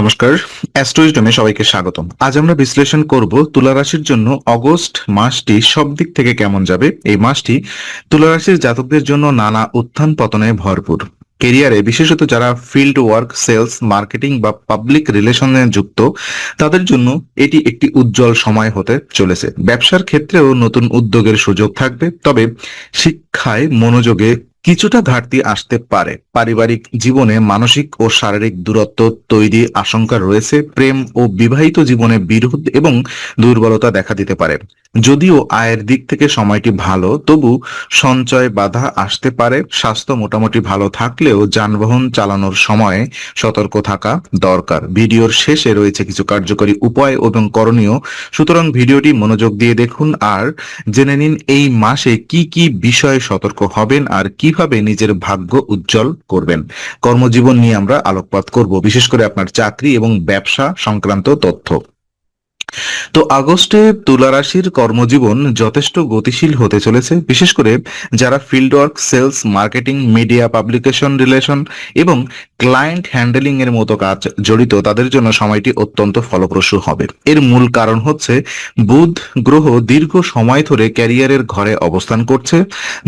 নমস্কার। অ্যাস্ট্রোইজমে সবাইকে স্বাগতম। আজ আমরা বিশ্লেষণ করব তুলা রাশির জন্য অগস্ট মাসটি সব দিক থেকে কেমন যাবে? এই মাসটি তুলা রাশির জাতকদের জন্য নানা উত্থান পতনে ভরপুর। কেরিয়ারে বিশেষত যারা ফিল্ড ওয়ার্ক সেলস মার্কেটিং বা পাবলিক রিলেশনে যুক্ত, তাদের জন্য এটি একটি উজ্জ্বল সময় হতে চলেছে। ব্যবসার ক্ষেত্রেও নতুন উদ্যোগের সুযোগ থাকবে। তবে শিক্ষায় মনোযোগে কিছুটা ঘাটতি আসতে পারে। পারিবারিক জীবনে মানসিক ও শারীরিক দূরত্ব তৈরি আশঙ্কা রয়েছে। প্রেম ও বিবাহিত জীবনে বিরোধ এবং দুর্বলতা দেখা দিতে পারে। যদিও আয়ের দিক থেকে সময়টি ভালো, তবু সঞ্চয় বাধা আসতে পারে। স্বাস্থ্য মোটামুটি ভালো থাকলেও যানবাহন চালানোর সময় সতর্ক থাকা দরকার। ভিডিওর শেষে রয়েছে কিছু কার্যকরী উপায় এবং করণীয়। সুতরাং ভিডিওটি মনোযোগ দিয়ে দেখুন। আর জেনে নিন এই মাসে কি কি বিষয়ে সতর্ক হবেন আর কীভাবে নিজের ভাগ্য উজ্জ্বল করবেন? কর্মজীবন নিয়ে আমরা আলোকপাত করব, বিশেষ করে আপনার চাকরি এবং ব্যবসা সংক্রান্ত তথ্য। তো আগস্টে তুলা রাশির কর্মজীবন যথেষ্ট গতিশীল হতে চলেছে, বিশেষ করে যারা field work sales marketing media publication relation এবং ক্লায়েন্ট হ্যান্ডেলিং এর মতো কাজ জড়িত তাদের জন্য সময়টি অত্যন্ত ফলপ্রসূ হবে। এর মূল কারণ হচ্ছে বুধ গ্রহ দীর্ঘ সময় ধরে ক্যারিয়ারের ঘরে অবস্থান করছে,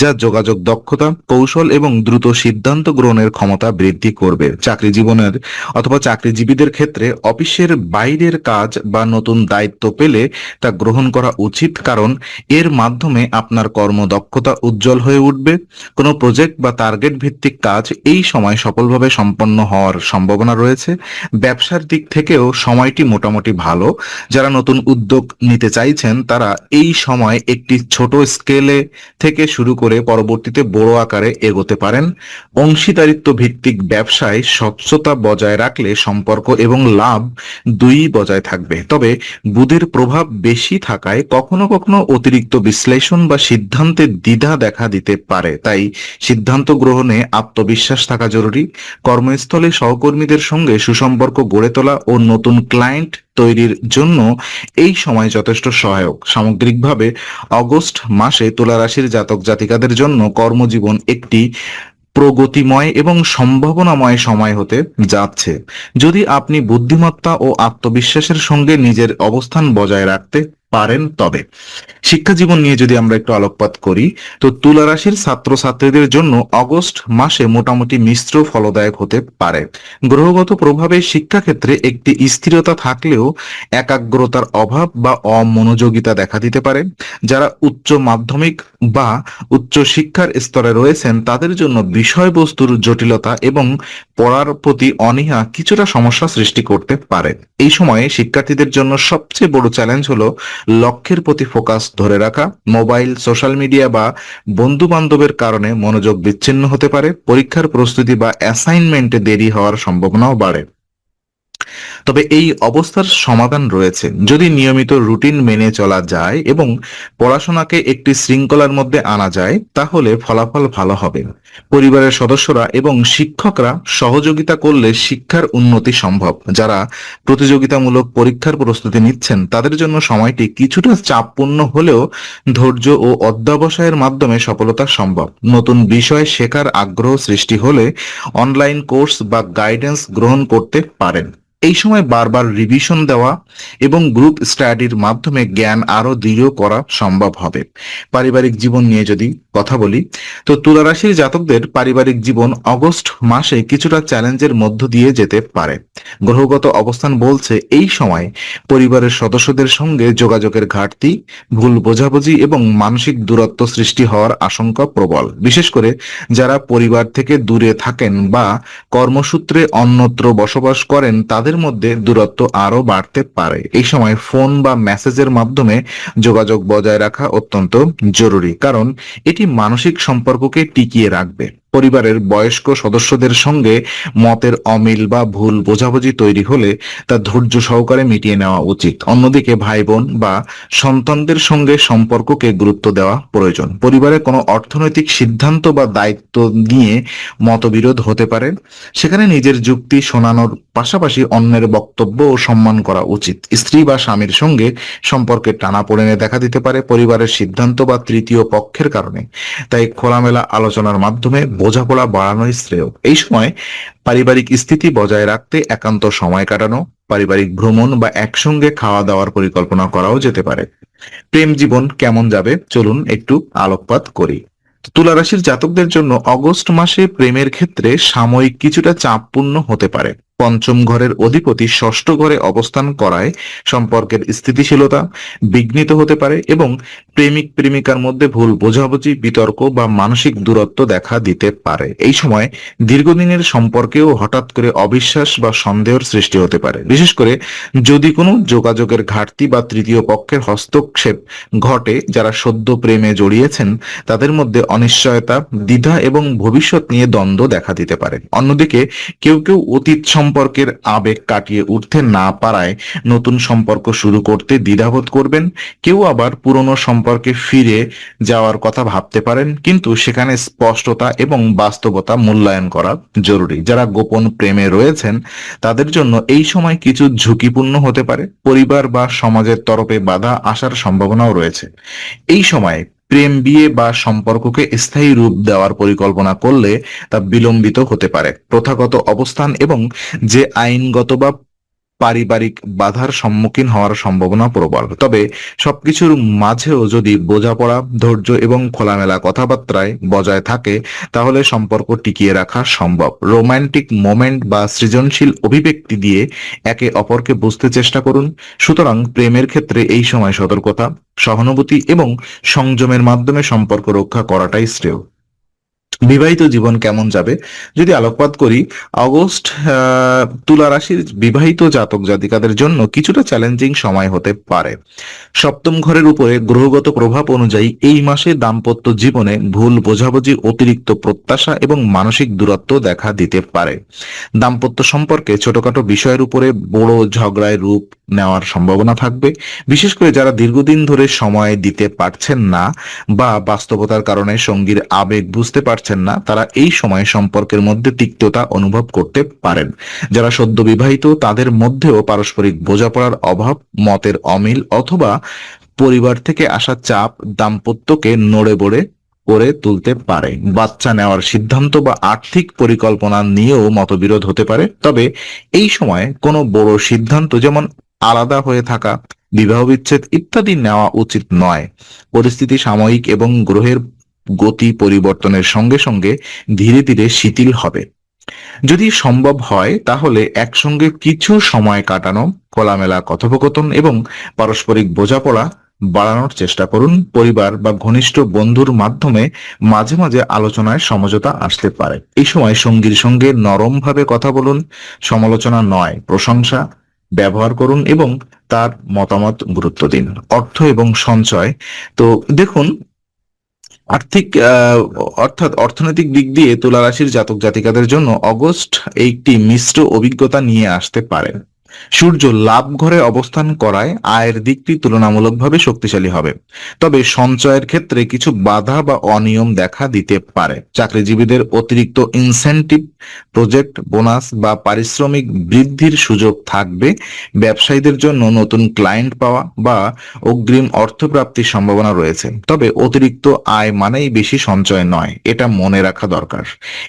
যা যোগাযোগ দক্ষতা, কৌশল এবং দ্রুত সিদ্ধান্ত গ্রহণের ক্ষমতা বৃদ্ধি করবে। চাকরি জীবনের অথবা চাকরিজীবীদের ক্ষেত্রে অফিসের বাইরের কাজ বা নতুন দায়িত্ব পেলে তা গ্রহণ করা উচিত, কারণ এর মাধ্যমে আপনার কর্মদক্ষতা উজ্জ্বল হয়ে উঠবে। কোনো প্রজেক্ট বা টার্গেট ভিত্তিক কাজ এই সময় সফলভাবে সম্পন্ন হওয়ার সম্ভাবনা রয়েছে। ব্যবসার দিক থেকেও সময়টি মোটামুটি ভালো। যারা নতুন উদ্যোগ নিতে চাইছেন, তারা এই সময় একটি ছোট স্কেলে থেকে শুরু করে পরবর্তীতে বড় আকারে এগোতে পারেন। অংশীদারিত্ব ভিত্তিক ব্যবসায় স্বচ্ছতা বজায় রাখলে সম্পর্ক এবং লাভ দুই বজায় থাকবে। তবে বুধের প্রভাব বেশি থাকায় কখনো কখনো অতিরিক্ত বিশ্লেষণ বা সিদ্ধান্তের দ্বিধা দেখা দিতে পারে। তাই সিদ্ধান্ত গ্রহণে আত্মবিশ্বাস থাকা জরুরি। কর্মস্থলে সহকর্মীদের সঙ্গে সুসম্পর্ক গড়ে তোলা ও নতুন ক্লায়েন্ট তৈরির জন্য এই সময় যথেষ্ট সহায়ক। সামগ্রিকভাবে, অগস্ট মাসে তুলা রাশির জাতক জাতিকাদের জন্য কর্মজীবন একটি প্রগতিময় এবং সম্ভাবনাময় সময় হতে যাচ্ছে। যদি আপনি বুদ্ধিমত্তা ও আত্মবিশ্বাসের সঙ্গে নিজের অবস্থান বজায় রাখতে পারেন তবে। শিক্ষা জীবন নিয়ে যদি আমরা একটু আলোকপাত করি, তো তুলা রাশির ছাত্রছাত্রীদের জন্য অগস্ট মাসে মোটামুটি মিশ্র ফলদায়ক হতে পারে। গ্রহগত প্রভাবে শিক্ষাক্ষেত্রে একটি স্থিরতা থাকলেও একাগ্রতার অভাব বা অমনোযোগিতা দেখা দিতে পারে। যারা উচ্চ মাধ্যমিক বা উচ্চ শিক্ষার স্তরে রয়েছেন, তাদের জন্য বিষয়বস্তুর জটিলতা এবং পড়ার প্রতি অনীহা কিছুটা সমস্যা সৃষ্টি করতে পারে। এই সময়ে শিক্ষার্থীদের জন্য সবচেয়ে বড় চ্যালেঞ্জ হলো লক্ষ্যের প্রতি ফোকাস ধরে রাখা, মোবাইল, সোশ্যাল মিডিয়া বা বন্ধু বান্ধবের কারণে মনোযোগ বিচ্ছিন্ন হতে পারে, পরীক্ষার প্রস্তুতি বা অ্যাসাইনমেন্টে দেরি হওয়ার সম্ভাবনাও বাড়ে। তবে এই অবস্থার সমাধান রয়েছে। যদি নিয়মিত রুটিন মেনে চলা যায় এবং পড়াশোনাকে একটি শৃঙ্খলার মধ্যে আনা যায়, তাহলে ফলাফল ভালো হবে। পরিবারের সদস্যরা এবং শিক্ষকরা সহযোগিতা করলে শিক্ষার উন্নতি সম্ভব। যারা প্রতিযোগিতামূলক পরীক্ষার প্রস্তুতি নিচ্ছেন, তাদের জন্য সময়টি কিছুটা চাপপূর্ণ হলেও ধৈর্য ও অধ্যাবসায়ের মাধ্যমে সফলতা সম্ভব। নতুন বিষয় শেখার আগ্রহ সৃষ্টি হলে অনলাইন কোর্স বা গাইডেন্স গ্রহণ করতে পারেন। এই সময় বারবার রিভিশন দেওয়া এবং গ্রুপ স্টাডির মাধ্যমে জ্ঞান আরও দৃঢ় করা সম্ভব হবে। পারিবারিক জীবন নিয়ে যদি কথা বলি, তো তুলারাশির জাতকদের পারিবারিক জীবন অগস্ট মাসে কিছুটা চ্যালেঞ্জের মধ্য দিয়ে যেতে পারে। গ্রহগত অবস্থান বলছে এই সময় পরিবারের সদস্যদের সঙ্গে যোগাযোগের ঘাটতি, ভুল বোঝাবুঝি এবং মানসিক দূরত্ব সৃষ্টি হওয়ার আশঙ্কা প্রবল। বিশেষ করে যারা পরিবার থেকে দূরে থাকেন বা কর্মসূত্রে অন্যত্র বসবাস করেন, তাদের মধ্যে দূরত্ব আরও বাড়তে পারে। এই সময় ফোন বা মেসেজের মাধ্যমে যোগাযোগ বজায় রাখা অত্যন্ত জরুরি, কারণ এটি মানসিক সম্পর্ককে টিকিয়ে রাখবে। পরিবারের বয়স্ক সদস্যদের সঙ্গে মতের অমিল বা ভুল বোঝাবুঝি তৈরি হলে তা ধৈর্য সহকারে মিটিয়ে নেওয়া উচিত। অন্যদিকে ভাই বোন বা সন্তানদের সঙ্গে সম্পর্ককে গুরুত্ব দেওয়া প্রয়োজন। পরিবারে কোনো অর্থনৈতিক সিদ্ধান্ত বা দায়িত্ব নিয়ে মতবিরোধ হতে পারে। সেখানে নিজের যুক্তি শোনানোর পাশাপাশি অন্যের বক্তব্য ও সম্মান করা উচিত। স্ত্রী বা স্বামীর সঙ্গে সম্পর্কে টানাপোড়েনে দেখা দিতে পারে। পরিবারের সিদ্ধান্ত বা তৃতীয় পক্ষের কারণে। তাই খোলামেলা আলোচনার মাধ্যমে বোঝাপড়া বাড়ানোই শ্রেয়। এই সময় পারিবারিক স্থিতি বজায় রাখতে একান্ত সময় কাটানো, পারিবারিক ভ্রমণ বা একসঙ্গে খাওয়া দাওয়ার পরিকল্পনা করাও যেতে পারে। প্রেম জীবন কেমন যাবে? চলুন একটু আলোকপাত করি। তুলা রাশির জাতকদের জন্য অগস্ট মাসে প্রেমের ক্ষেত্রে সাময়িক কিছুটা চাপপূর্ণ হতে পারে। পঞ্চম ঘরের অধিপতি ষষ্ঠ ঘরে অবস্থান করায় সম্পর্কের স্থিতিশীলতা বিঘ্নিত হতে পারে এবং প্রেমিক প্রেমিকার মধ্যে ভুল বোঝাবুঝি, বিতর্ক বা মানসিক দূরত্ব দেখা দিতে পারে। এই সময় দীর্ঘদিনের সম্পর্কেও হঠাৎ করে অবিশ্বাস বা সন্দেহের সৃষ্টি হতে পারে। বিশেষ করে যদি কোনো যোগাযোগের ঘাটতি বা তৃতীয় পক্ষের হস্তক্ষেপ ঘটে যারা সদ্য প্রেমে জড়িয়েছেন, তাদের মধ্যে অনিশ্চয়তা, দ্বিধা এবং ভবিষ্যৎ নিয়ে দ্বন্দ্ব দেখা দিতে পারে। অন্যদিকে কেউ কেউ অতীত সম্পর্কের আবেগ কাটিয়ে উঠতে না পারায় নতুন সম্পর্ক শুরু করতে দ্বিধাবোধ করবেন। কেউ আবার পুরনো সম্পর্কে ফিরে যাওয়ার কথা ভাবতে পারেন, কিন্তু সেখানে স্পষ্টতা এবং বাস্তবতা মূল্যায়ন করা জরুরি। যারা গোপন প্রেমে রয়েছেন, তাদের জন্য এই সময় কিছু ঝুঁকিপূর্ণ হতে পারে। পরিবার বা সমাজের তরফে বাধা আসার সম্ভাবনাও রয়েছে। এই সময় প্রেম বিয়ে বা সম্পর্ককে স্থায়ী রূপ দেওয়ার পরিকল্পনা করলে তা বিলম্বিত হতে পারে। প্রথাগত অবস্থান এবং যে আইনগত বা পারিবারিক বাধার সম্মুখীন হওয়ার সম্ভাবনা প্রবল। তবে সবকিছুর মাঝেও যদি বোঝাপড়া, ধৈর্য এবং খোলামেলা কথাবার্তায় বজায় থাকে, তাহলে সম্পর্ক টিকিয়ে রাখা সম্ভব। রোমান্টিক মোমেন্ট বা সৃজনশীল অভিব্যক্তি দিয়ে একে অপরকে বুঝতে চেষ্টা করুন। সুতরাং প্রেমের ক্ষেত্রে এই সময় সতর্কতা, সহানুভূতি এবং সংযমের মাধ্যমে সম্পর্ক রক্ষা করাটাই শ্রেয়। বিবাহিত জীবন কেমন যাবে? যদি আলোকপাত করি অগস্ট তুলা রাশির বিবাহিত জাতক জাতিকাদের জন্য কিছুটা চ্যালেঞ্জিং সময় হতে পারে। সপ্তম ঘরের উপরে গ্রহগত প্রভাব অনুযায়ী এই মাসে দাম্পত্য জীবনে ভুল বোঝাবুঝি, অতিরিক্ত প্রত্যাশা এবং মানসিক দূরত্ব দেখা দিতে পারে। দাম্পত্য সম্পর্কে ছোটখাটো বিষয়ের উপরে বড় ঝগড়ায় রূপ নেওয়ার সম্ভাবনা থাকবে। বিশেষ করে যারা দীর্ঘদিন ধরে সময় দিতে পারছেন না বা বাস্তবতার কারণে সঙ্গীর আবেগ বুঝতে পারছেন না, তারা এই সময় সম্পর্কের মধ্যে তিক্ততা অনুভব করতে পারেন। যারা সদ্য বিবাহিত, তাদের মধ্যেও পারস্পরিক বোঝাপড়ার অভাব, মতের অমিল অথবা পরিবার থেকে আসা চাপ, দাম্পত্যকে নড়ে বড়ে করে তুলতে পারে। বাচ্চা নেওয়ার সিদ্ধান্ত বা আর্থিক পরিকল্পনা নিয়েও মতবিরোধ হতে পারে। তবে এই সময় কোনো বড় সিদ্ধান্ত, যেমন আলাদা হয়ে থাকা বিবাহ বিচ্ছেদ ইত্যাদি নেওয়া উচিত নয়। পরিস্থিতি সাময়িক এবং গ্রহের গতি পরিবর্তনের সঙ্গে সঙ্গে ধীরে ধীরে শিথিল হবে। যদি সম্ভব হয়, তাহলে একসঙ্গে কিছু সময় কাটানো, খোলামেলা কথোপকথন এবং পারস্পরিক বোঝাপড়া বাড়ানোর চেষ্টা করুন। পরিবার বা ঘনিষ্ঠ বন্ধুর মাধ্যমে মাঝে মাঝে আলোচনায় সমঝোতা আসতে পারে। এই সময় সঙ্গীর সঙ্গে নরমভাবে কথা বলুন। সমালোচনা নয়, প্রশংসা ব্যবহার করুন এবং তার মতামত গুরুত্ব দিন। অর্থ এবং সঞ্চয়। তো দেখুন, আর্থিক অর্থাৎ অর্থনৈতিক দিক দিয়ে তুলা রাশির জাতক জাতিকাদের জন্য অগস্ট একটি মিশ্র অভিজ্ঞতা নিয়ে আসতে পারে। সূর্য লাভ ঘরে অবস্থান করায় আয়ের দিকটি তুলনামূলকভাবে শক্তিশালী হবে। তবে সঞ্চয়ের ক্ষেত্রে কিছু বাধা বা অনিয়ম দেখা দিতে পারে। চাকরিজীবীদের অতিরিক্ত ইনসেনটিভ প্রজেক্ট বোনাস বা পারিশ্রমিক বৃদ্ধির সুযোগ থাকবে। ব্যবসায়ীদের জন্য নতুন ক্লায়েন্ট পাওয়া বা অগ্রিম অর্থপ্রাপ্তির সম্ভাবনা রয়েছে। তবে অতিরিক্ত আয় মানেই বেশি সঞ্চয় নয়, এটা মনে রাখা দরকার।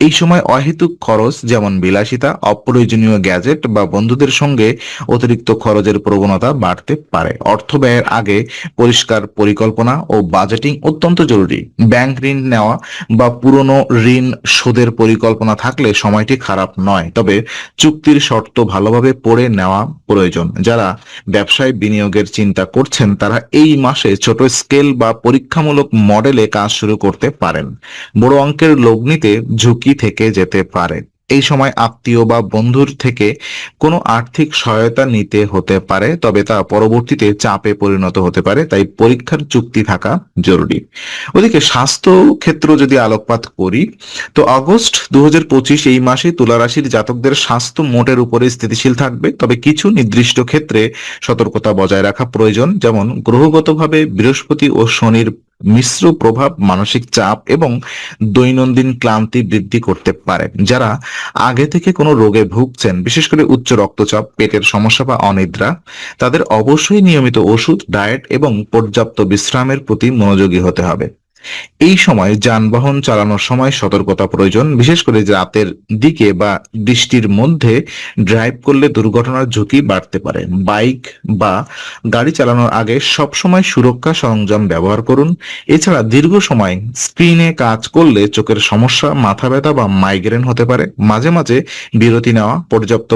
এই সময় অহেতুক খরচ যেমন বিলাসিতা, অপ্রয়োজনীয় গ্যাজেট বা বন্ধুদের সঙ্গে অতিরিক্ত খরচের প্রবণতা বাড়তে পারে। অর্থ ব্যয়ের আগে পরিষ্কার পরিকল্পনা ও বাজেটিং অত্যন্ত জরুরি। ব্যাংক ঋণ নেওয়া বা পুরনো ঋণ শোধের পরিকল্পনা থাকলে সময়টি খারাপ নয়, তবে চুক্তির শর্ত ভালোভাবে পড়ে নেওয়া প্রয়োজন। যারা ব্যবসায় বিনিয়োগের চিন্তা করছেন, তারা এই মাসে ছোট স্কেল বা পরীক্ষামূলক মডেলে কাজ শুরু করতে পারেন। বড় অঙ্কের লগ্নিতে ঝুঁকি থেকে যেতে পারে। এই সময় আত্মীয় বা বন্ধুর থেকে কোনো আর্থিক সহায়তা নিতে হতে পারে, তবে তা পরবর্তীতে চাপে পরিণত হতে পারে, তাই পরীক্ষার চুক্তি থাকা জরুরি। ওদিকে স্বাস্থ্য ক্ষেত্র যদি আলোকপাত করি, তো আগস্ট দু হাজার পঁচিশ এই মাসে তুলা রাশির জাতকদের স্বাস্থ্য মোটের উপরে স্থিতিশীল থাকবে, তবে কিছু নির্দিষ্ট ক্ষেত্রে সতর্কতা বজায় রাখা প্রয়োজন, যেমন গ্রহগতভাবে বৃহস্পতি ও শনির মিশ্র প্রভাব, মানসিক চাপ এবং দৈনন্দিন ক্লান্তি বৃদ্ধি করতে পারে। যারা আগে থেকে কোনো রোগে ভুগছেন, বিশেষ করে উচ্চ রক্তচাপ, পেটের সমস্যা বা অনিদ্রা, তাদের অবশ্যই নিয়মিত ওষুধ, ডায়েট এবং পর্যাপ্ত বিশ্রামের প্রতি মনোযোগী হতে হবে। এই সময় যানবাহন চালানোর সময় সতর্কতা প্রয়োজন, বিশেষ করে রাতের দিকে বা বৃষ্টির মধ্যে ড্রাইভ করলে দুর্ঘটনার ঝুঁকি বাড়তে পারে। বাইক বা গাড়ি চালানোর আগে সবসময় সুরক্ষা সরঞ্জাম ব্যবহার করুন। এছাড়া দীর্ঘ সময় স্ক্রিনে কাজ করলে চোখের সমস্যা, মাথা ব্যথা বা মাইগ্রেন হতে পারে। মাঝে মাঝে বিরতি নেওয়া, পর্যাপ্ত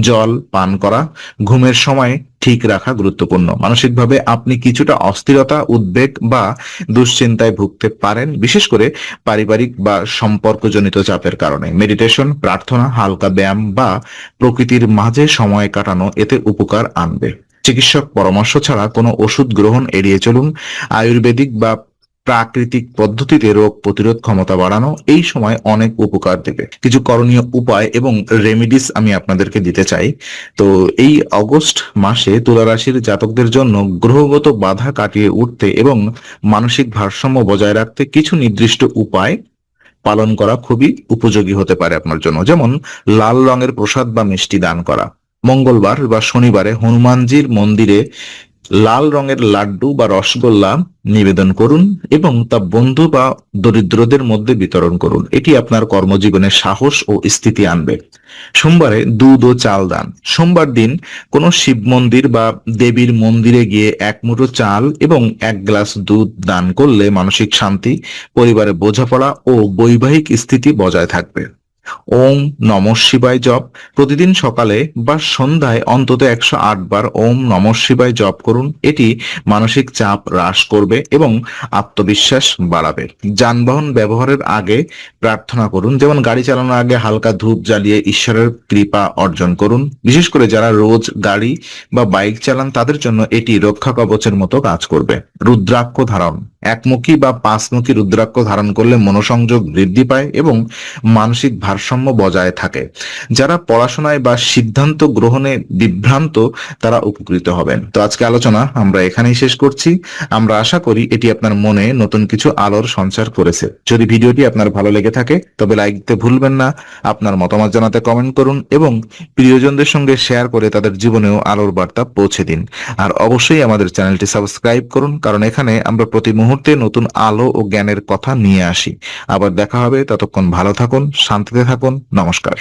জল পান করা, ঘুমের সময় ঠিক রাখা গুরুত্বপূর্ণ। মানসিকভাবে আপনি কিছুটা অস্থিরতা, উদ্বেগ বা দুশ্চিন্তায় ভুগতে পারেন, বিশেষ করে পারিবারিক বা সম্পর্কজনিত চাপের কারণে। মেডিটেশন, প্রার্থনা, হালকা ব্যায়াম বা প্রকৃতির মাঝে সময় কাটানো এতে উপকার আনবে। চিকিৎসক পরামর্শ ছাড়া কোনো ওষুধ গ্রহণ এড়িয়ে চলুন। আয়ুর্বেদিক বা প্রাকৃতিক পদ্ধতিতে রোগ প্রতিরোধ ক্ষমতা বাড়ানো এই সময় অনেক উপকার দেবে। কিছু করণীয় উপায় এবং রেমিডিস আমি আপনাদেরকে দিতে চাই। তো এই অগস্ট মাসে তুলা রাশির জাতকদের জন্য গ্রহগত বাধা কাটিয়ে উঠতে এবং মানসিক ভারসাম্য বজায় রাখতে কিছু নির্দিষ্ট উপায় পালন করা খুবই উপযোগী হতে পারে আপনার জন্য। যেমন লাল রঙের প্রসাদ বা মিষ্টি দান করা। মঙ্গলবার বা শনিবারে হনুমানজির মন্দিরে লাল রঙের লাড্ডু বা রসগোল্লা নিবেদন করুন এবং তা বন্ধু বা দরিদ্রদের মধ্যে বিতরণ করুন। এটি আপনার কর্মজীবনে সাহস ও স্থিতি আনবে। সোমবারে দুধ ও চাল দান। সোমবার দিন কোনো শিব মন্দির বা দেবীর মন্দিরে গিয়ে এক মুঠো চাল এবং এক গ্লাস দুধ দান করলে মানসিক শান্তি, পরিবারে বোঝাপড়া ও বৈবাহিক স্থিতি বজায় থাকবে। ওম নম শিবায় জপ। প্রতিদিন সকালে বা সন্ধ্যায় অন্তত একশো আট বার ওম নম শিবায় জপ করুন। এটি মানসিক চাপ হ্রাস করবে এবং আত্মবিশ্বাস বাড়াবে। যানবাহন ব্যবহারের আগে প্রার্থনা করুন। যেমন গাড়ি চালানোর আগে হালকা ধূপ জ্বালিয়ে ঈশ্বরের কৃপা অর্জন করুন। বিশেষ করে যারা রোজ গাড়ি বা বাইক চালান, তাদের জন্য এটি রক্ষা কবচের মতো কাজ করবে। রুদ্রাক্ষ ধারণ। একমুখী বা পাঁচমুখী রুদ্রাক্ষ ধারণ করলে মনোসংযোগ বৃদ্ধি পায় এবং মানসিক ভারসাম্য বজায় থাকে। যারা পড়াশোনায় বা সিদ্ধান্ত গ্রহণে বিভ্রান্ত, তারা উপকৃত হবেন। তো আজকে আলোচনা আমরা এখানেই শেষ করছি। আমরা আশা করি এটি আপনার মনে নতুন কিছু আলোর সঞ্চার করেছে। যদি ভিডিওটি আপনার ভালো লেগে থাকে, তবে লাইক দিতে ভুলবেন না, আপনার মতামত জানাতে কমেন্ট করুন এবং প্রিয়জনদের সঙ্গে শেয়ার করে তাদের জীবনেও আলোর বার্তা পৌঁছে দিন। আর অবশ্যই আমাদের চ্যানেলটি সাবস্ক্রাইব করুন, কারণ এখানে আমরা প্রতি মুহূর্তে নতুন আলো ও জ্ঞানের কথা নিয়ে আসি। আবার দেখা হবে, ততক্ষণ ভালো থাকুন, শান্তিতে থাকুন নমস্কার।